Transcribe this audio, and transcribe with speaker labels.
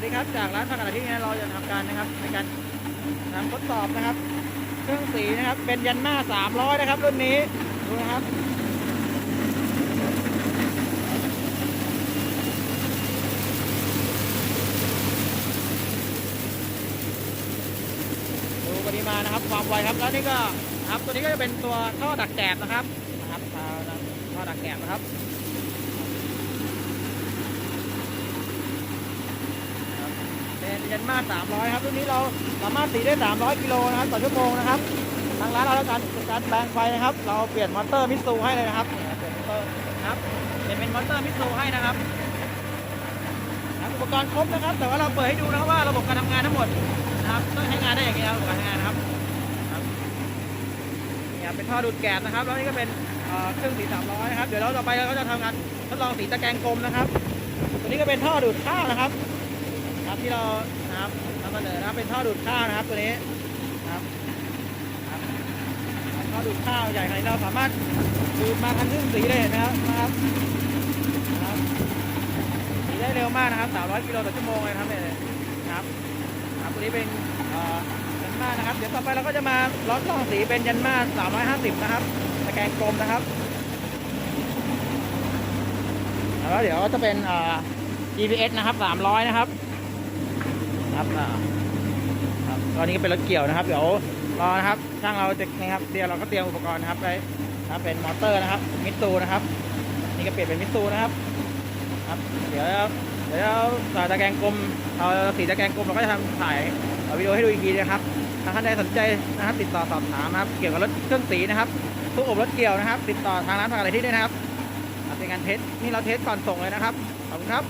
Speaker 1: วัสดีครับจากร้านผักกาดที่นี้เราจะทำการนะครับในการทำทดสอบนะครับ เครื่องสีนะครับ เป็นยันมา300นะครับ รุ่นนี้ดูนะครับดูปริมาณนะครับ ความไวครับแล้วนี่ก็ครับตัวนี้ก็จะเป็นตัวท่อดักแกบนะครับนะครับท่อดักแกบนะครับ เป็นยันมา300ครับรุ่นนี้เราสามารถตีได้ 300 กิโลนะครับต่อชั่วโมงนะครับ ทางร้านเราแล้วการการแปลงไฟนะครับ เราเปลี่ยนมอเตอร์มิตซูให้เลยนะครับเปลี่ยนมอเตอร์นะครับเปลี่ยนเป็นมอเตอร์มิตซูให้นะครับอุปกรณ์ครบนะครับ แต่ว่าเราเปิดให้ดูนะครับว่าระบบการทำงานทั้งหมดนะครับต้องใช้งานได้อย่างไรครับการทำงานนะครับนี่เป็นท่อดูดแก๊สนะครับ แล้วนี่ก็เป็นเครื่องสี300นะครับ เดี๋ยวเราต่อไปเราก็จะทำงานทดลองสีตะแกรงกลมนะครับ ตัวนี้ก็เป็นท่อดูดข้าวนะครับ ครับที่เรานะครับนำเสนอนะครับเป็นท่อดูดข้าวนะครับตัวนี้นะครับท่อดูดข้าวใหญ่ขนาดนี้เราสามารถดูดมาทันครึ่งสีเลยเห็นไหมครับนะครับนะครับสีได้เร็วมากนะครับ 300 กิโลต่อชั่วโมงเลยนะครับเนี่ยนะครับครับตัวนี้เป็นยันมานะครับ เดี๋ยวต่อไปเราก็จะมาลดลองสีเป็นยันมา350 นะครับตะแกรงกลมนะครับแล้วเดี๋ยวจะเป็นเอ่อ GPS นะครับ 300 นะครับ ครับอ่าครับตอนนี้ก็เป็นรถเกี่ยวนะครับ เดี๋ยวรอนะครับ ช่างเราจะนะครับเดี๋ยวเราก็เตรียมอุปกรณ์นะครับไปนะครับเป็นมอเตอร์นะครับ มิตซูนะครับ นี่ก็เปลี่ยนเป็นมิตซูนะครับครับ เดี๋ยวเดี๋ยวสาตะแกรงกลมเอาสีตะแกรงกลมเราก็จะทำถ่ายเอาวิดีโอให้ดูอีกทีนะครับถ้าท่านใดสนใจนะครับ ติดต่อสอบถามนะครับ เกี่ยวกับรถเครื่องสีนะครับทุกอบรถเกี่ยวนะครับ ติดต่อทางร้านทางอะไรที่ได้นะครับเป็นการเทสนี่เราเทสก่อนส่งเลยนะครับขอบคุณครับ